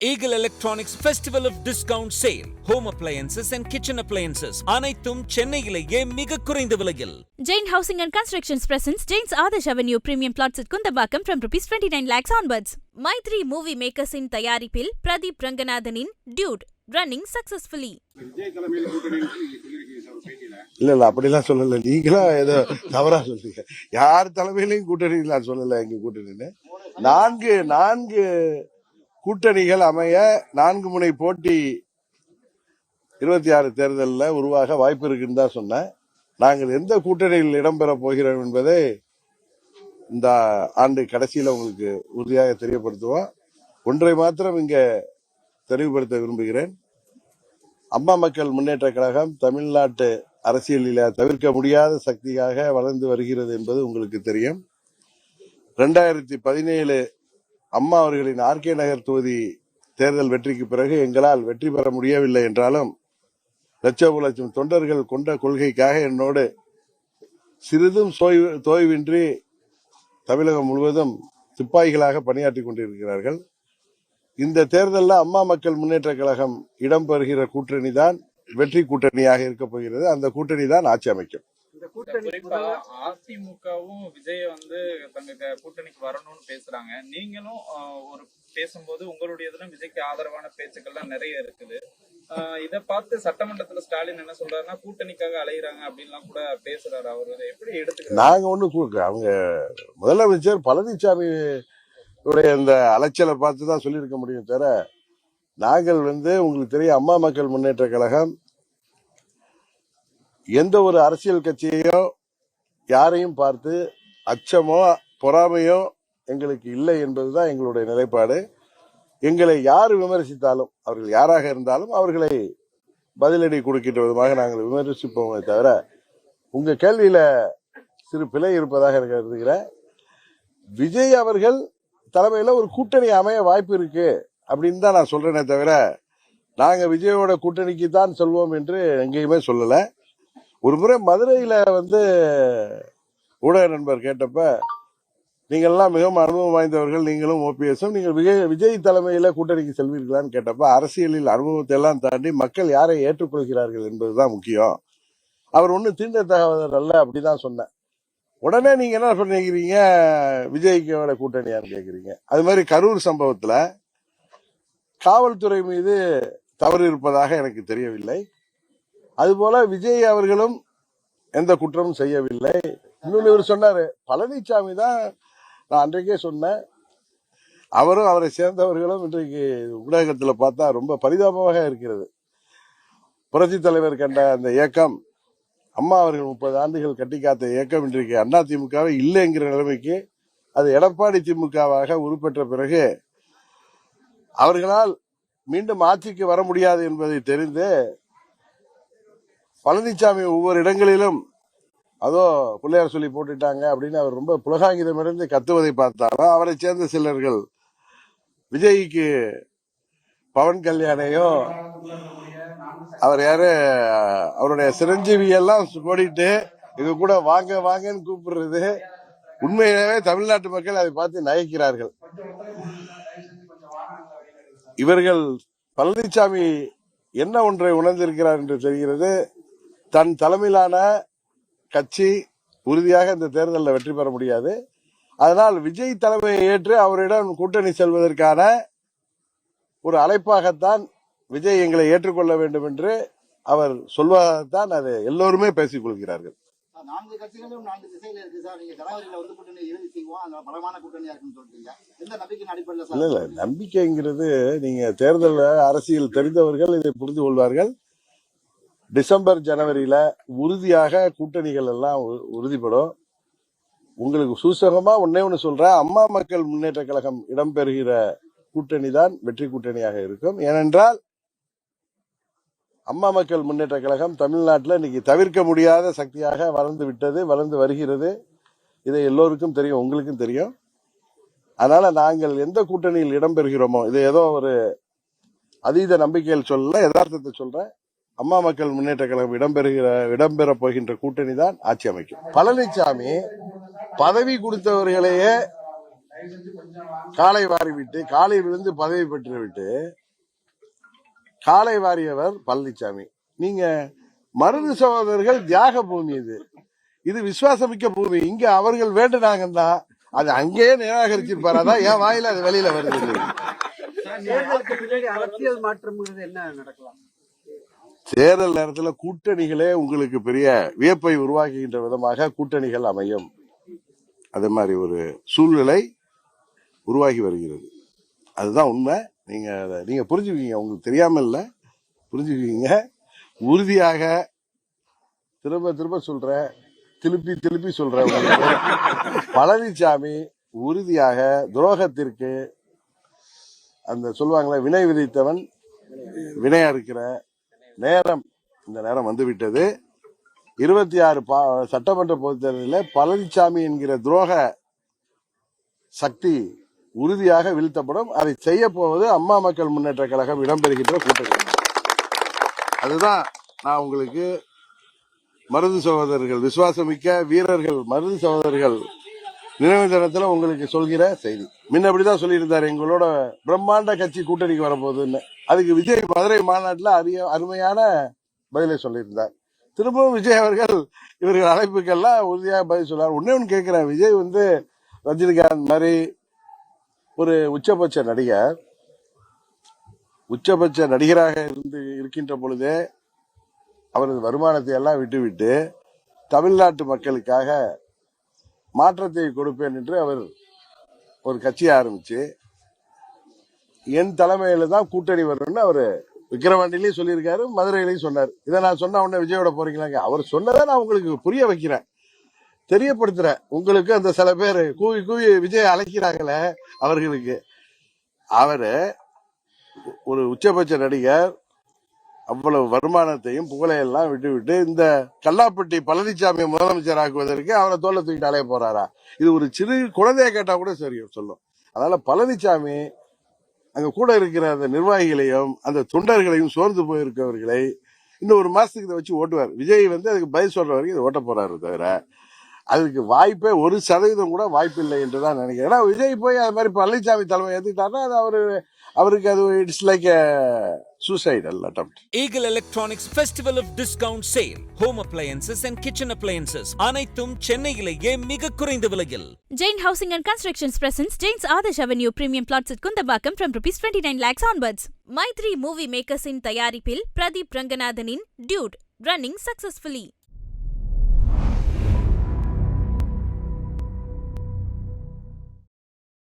Eagle Electronics Festival of Discount Sale. Home appliances and kitchen appliances. அனைத்தும் சென்னையிலேயே மிக குறைந்த விலையில். Jain Housing and Constructions presents Jain's Adarsh Avenue premium plots at Kundambakam from rupees 29 lakhs onwards. Mythri movie மேக்கர்ஸின் தயாரிப்பில் பிரதீப் ரங்கநாதனின் Dude running successfully இல்ல இல்ல அப்படிலாம் சொல்லல நீங்களா ஏதோ தவறா சொல்றீங்க யார் தலைமையிலையும் கூட்டணி நான் சொல்லல எங்க கூட்டணின்னு நான்கு நான்கு கூட்டணிகள் அமைய நான்கு முனை போட்டி இருபத்தி ஆறு தேர்தலில் உருவாக வாய்ப்பு இருக்குன்னு தான் சொன்னேன். நாங்கள் எந்த கூட்டணியில் இடம்பெற போகிறோம் என்பதை இந்த ஆண்டு கடைசியில் உங்களுக்கு உறுதியாக தெரியப்படுத்துவோம். ஒன்றை மாத்திரம் இங்கே தெளிவுபடுத்த விரும்புகிறேன். அம்மா மக்கள் முன்னேற்ற கழகம் தமிழ்நாட்டு அரசியலில் தவிர்க்க முடியாத சக்தியாக வளர்ந்து வருகிறது என்பது உங்களுக்கு தெரியும். ரெண்டாயிரத்தி பதினேழு அம்மா அவர்களின் ஆர்கே நகர் தொகுதி தேர்தல் வெற்றிக்கு பிறகு எங்களால் வெற்றி பெற முடியவில்லை என்றாலும் லட்சம் லட்சம் தொண்டர்கள் கொண்ட கொள்கைக்காக என்னோடு சிறிதும் சோய்வு தோய்வின்றி தமிழகம் முழுவதும் சிப்பாய்களாக பணியாற்றி கொண்டிருக்கிறார்கள். இந்த தேர்தலில் அம்மா மக்கள் முன்னேற்ற கழகம் இடம்பெறுகிற கூட்டணி தான் வெற்றி கூட்டணியாக இருக்க போகிறது. அந்த கூட்டணி தான் ஆட்சி அமைக்கும். குறிப்பா அதிமுகவும் விஜய வந்து தங்க கூட்டணிக்கு வரணும்னு பேசுறாங்க. நீங்களும் ஒரு பேசும்போது உங்களுடையதுல விஜய்க்கு ஆதரவான பேச்சுக்கள்லாம் நிறைய இருக்குது. ஆஹ், இத பார்த்து சட்டமன்றத்துல ஸ்டாலின் என்ன சொல்றாருன்னா கூட்டணிக்காக அலையுறாங்க அப்படின்லாம் கூட பேசுறாரு அவர். எப்படி எடுத்துக்கிறாரு? நாங்க ஒண்ணு அவங்க முதலமைச்சர் பழனிசாமி உடைய அந்த அலைச்சலை பார்த்து தான் சொல்லியிருக்க முடியும் தவிர நாங்கள் வந்து உங்களுக்கு தெரியும் அம்மா மக்கள் முன்னேற்ற கழகம் எந்த ஒரு அரசியல் கட்சியையோ யாரையும் பார்த்து அச்சமோ பொறாமையோ எங்களுக்கு இல்லை என்பதுதான் எங்களுடைய நிலைப்பாடு. எங்களை யார் விமர்சித்தாலும் அவர்கள் யாராக இருந்தாலும் அவர்களை பதிலடி கொடுக்கின்ற விதமாக நாங்கள் விமர்சிப்போமே தவிர உங்க கேள்வியில சிறு பிழை இருப்பதாக கருதுகிறேன். விஜய் அவர்கள் தலைமையில ஒரு கூட்டணி அமைய வாய்ப்பு இருக்கு அப்படின்னு தான் நான் சொல்றேனே தவிர நாங்க விஜயோட கூட்டணிக்கு தான் சொல்வோம் என்று எங்கேயுமே சொல்லலை. ஒரு முறை மதுரையில் வந்து ஊடக நண்பர் கேட்டப்ப நீங்கள் எல்லாம் மிகவும் அனுபவம் வாய்ந்தவர்கள் நீங்களும் ஓபிஎஸும் நீங்கள் விஜய் விஜய் தலைமையில் கூட்டணிக்கு செல்வீர்களான்னு கேட்டப்ப அரசியலில் அனுபவத்தை எல்லாம் தாண்டி மக்கள் யாரை ஏற்றுக்கொள்கிறார்கள் என்பதுதான் முக்கியம். அவர் ஒன்றும் தீண்ட தகவல் அல்ல அப்படிதான் சொன்னேன். உடனே நீங்க என்ன பண்ணிக்கிறீங்க? விஜய்க்கோட கூட்டணியான்னு கேட்குறீங்க அது மாதிரி கரூர் சம்பவத்தில் காவல்துறை மீது தவறு இருப்பதாக எனக்கு தெரியவில்லை. அதுபோல விஜய் அவர்களும் எந்த குற்றமும் செய்யவில்லை. இன்னொன்று இவர் சொன்னாரு பழனிசாமி தான் நான் அன்றைக்கே சொன்னேன். அவரும் அவரை சேர்ந்தவர்களும் இன்றைக்கு ஊடகத்தில் பார்த்தா ரொம்ப பரிதாபமாக இருக்கிறது. புரட்சி தலைவர் கண்ட அந்த இயக்கம் அம்மா அவர்கள் முப்பது ஆண்டுகள் கட்டி காத்த இயக்கம் இன்றைக்கு அண்ணா திமுகவை இல்லைங்கிற நிலைமைக்கு அது எடப்பாடி திமுகவாக உருப்பெற்ற பிறகு அவர்களால் மீண்டும் ஆட்சிக்கு வர முடியாது என்பதை தெரிந்து பழனிசாமி ஒவ்வொரு இடங்களிலும் அதோ பிள்ளையார் சொல்லி போட்டுட்டாங்க அப்படின்னு அவர் ரொம்ப புலகாங்கிதமிருந்து கத்துவதை பார்த்தாலும் அவரை சேர்ந்த சிலர்கள் விஜய்க்கு பவன் கல்யாணையும் அவர் யாரு? அவருடைய சிரஞ்சீவி எல்லாம் போடிட்டு இது கூட வாங்க வாங்கன்னு கூப்பிடுறது. உண்மையிலேயே தமிழ்நாட்டு மக்கள் அதை பார்த்து நகைக்கிறார்கள். இவர்கள் பழனிசாமி என்ன ஒன்றை உணர்ந்திருக்கிறார் என்று தெரிகிறது? தன் தலைமையிலான கட்சி உறுதியாக இந்த தேர்தலில் வெற்றி பெற முடியாது. அதனால் விஜய் தலைமையை ஏற்று அவரிடம் கூட்டணி செல்வதற்கான ஒரு அழைப்பாகத்தான் விஜய் எங்களை ஏற்றுக்கொள்ள வேண்டும் என்று அவர் சொல்வதாகத்தான் அது எல்லோருமே பேசிக் கொள்கிறார்கள். நான்கு கட்சிகளும் நான்கு திசையில இருக்கு சார். நீங்க ஜனவரியில வந்து கூட்டணி இறுதி செய்வோம் அந்த பலமான கூட்டணியா இருக்குன்னு சொல்றீங்க. எந்த நம்பிக்கையின் அடிப்படையில் இல்ல இல்ல. சார் நம்பிக்கைங்கிறது நீங்க தேர்தல் அரசியல் தெரிந்தவர்கள் இதை புரிந்து கொள்வார்கள். டிசம்பர் ஜனவரியில உறுதியாக கூட்டணிகள் எல்லாம் உ- உறுதிப்படும். உங்களுக்கு சூசகமா ஒன்னே ஒண்ணு சொல்றேன். அம்மா மக்கள் முன்னேற்ற கழகம் இடம்பெறுகிற கூட்டணி தான் வெற்றி கூட்டணியாக இருக்கும். ஏனென்றால் அம்மா மக்கள் முன்னேற்ற கழகம் தமிழ்நாட்டில் இன்னைக்கு தவிர்க்க முடியாத சக்தியாக வளர்ந்து விட்டது வளர்ந்து வருகிறது. இதை எல்லோருக்கும் தெரியும் உங்களுக்கும் தெரியும். அதனால நாங்கள் எந்த கூட்டணியில் இடம்பெறுகிறோமோ இது ஏதோ ஒரு அதீத நம்பிக்கையில் சொல்ல யதார்த்தத்தை சொல்றேன். அம்மா மக்கள் முன்னேற்ற கழகம் இடம்பெறுகிற இடம்பெற போகின்ற கூட்டணி தான் ஆட்சி அமைக்கும். பழனிசாமி பதவி கொடுத்தவர்களையே காலை வாரி விட்டு விழுந்து பதவி பெற்றுவிட்டு காலை வாரியவர் பழனிசாமி நீங்க மருது சகோதரர்கள் தியாக பூமி இது. இது விசுவாசமிக்க பூமி. இங்க அவர்கள் வேண்டுனாங்கன்னா அது அங்கேயே நிராகரிச்சிருப்பாரா. தான் என் வாயில அது வெளியில வருது. தேர்தலுக்கு பின்னாடி அரசியல் மாற்றம்ங்கிறது என்ன நடக்கலாம்? தேர்தல் நேரத்துல கூட்டணிகளே உங்களுக்கு பெரிய வியப்பை உருவாக்குகின்ற விதமாக கூட்டணிகள் அமையும். அதே மாதிரி ஒரு சூழ்நிலை உருவாகி வருகிறது. அதுதான் உண்மை. நீங்க அதை- நீங்க புரிஞ்சுக்குவீங்க. உங்களுக்கு தெரியாம இல்லை புரிஞ்சுக்குவீங்க. உறுதியாக திரும்ப திரும்ப சொல்ற திருப்பி திருப்பி சொல்ற பழனிசாமி உறுதியாக துரோகத்திற்கு அந்த சொல்லுவாங்களே வினை விதித்தவன் வினை அறுக்கிற நேரம் இந்த நேரம் வந்துவிட்டது. இருபத்தி ஆறு சட்டமன்ற பொதுத்தேர்தலில் பழனிசாமி என்கிற துரோக சக்தி உறுதியாக வீழ்த்தப்படும். அதை செய்ய போவது அம்மா மக்கள் முன்னேற்ற கழகம் இடம்பெறுகின்ற கூட்டணி. அதுதான் நான் உங்களுக்கு மருது சகோதரர்கள் விசுவாசமிக்க வீரர்கள் மருது சகோதரர்கள் நினைவு தினத்துல உங்களுக்கு சொல்கிற செய்தி. முன்ன அப்படிதான் சொல்லியிருந்தாரு எங்களோட பிரம்மாண்ட கட்சி கூட்டணிக்கு வரப்போகுதுன்னு. அதுக்கு விஜய் மதுரை மாநாட்டில் அரிய அருமையான பதிலை சொல்லியிருந்தார். திரும்பவும் விஜய் அவர்கள் இவர்கள் அழைப்புக்கெல்லாம் உறுதியாக பதில் சொல்லார் ஒன்னே ஒன்று கேட்குறேன். விஜய் வந்து ரஜினிகாந்த் மாதிரி ஒரு உச்சபட்ச நடிகர். உச்சபட்ச நடிகராக இருந்து இருக்கின்ற பொழுதே அவரது வருமானத்தை எல்லாம் விட்டுவிட்டு தமிழ்நாட்டு மக்களுக்காக மாற்றத்தை கொடுப்பேன் என்று அவர் ஒரு கட்சியை ஆரம்பிச்சு என் தலைமையில தான் கூட்டணி வரும்னு அவர் விக்கிரவாண்டிலையும் சொல்லியிருக்காரு மதுரையிலையும் சொன்னார். இதை நான் சொன்ன உடனே விஜயோட போறீங்களாங்க? அவர் சொன்னதை நான் உங்களுக்கு புரிய வைக்கிறேன். தெரியப்படுத்துறேன். உங்களுக்கு அந்த சில பேர் கூவி கூவி விஜய் அழைக்கிறாங்களே அவர்களுக்கு. அவரு ஒரு உச்சபட்ச நடிகர் அவ்வளவு வருமானத்தையும் புகழையெல்லாம் விட்டு விட்டு இந்த கல்லாப்பட்டி பழனிசாமி முதலமைச்சர் ஆக்குவதற்கு அவரை தோல்ல தூக்கிட்டு அலைய போறாரா? இது ஒரு சிறு குழந்தைய கேட்டா கூட சரி சொல்லும். அதனால பழனிசாமி அங்க கூட இருக்கிற அந்த நிர்வாகிகளையும் அந்த தொண்டர்களையும் சோர்ந்து போயிருக்கவர்களை இன்னும் ஒரு மாசத்துக்கு இதை வச்சு ஓட்டுவார். விஜய் வந்து அதுக்கு பதில் சொல்ற வரைக்கும் இதை ஓட்ட போறாரு தவிர அதுக்கு வாய்ப்பே ஒரு சதவீதம் கூட வாய்ப்பு இல்லை என்று தான் நினைக்கிறேன் ஏன்னா விஜய் போய் அது மாதிரி பழனிசாமி தலைமை ஏத்துக்கிட்டாருன்னா அது அவரு அவருக்கு அது it's like suicidal attempt Eagle Electronics Festival of Discount Sale. Home appliances and kitchen appliances. அனைத்தும் சென்னையிலேயே மிக குறைந்த விலையில் Jain Housing and Constructions presents Jain's Adarsh Avenue premium plots at Kundabakam from rupees 29 lakhs onwards. Maitri Movie Makers in தயாரிப்பில் பிரதீப் ரங்கநாதனின் Dude running successfully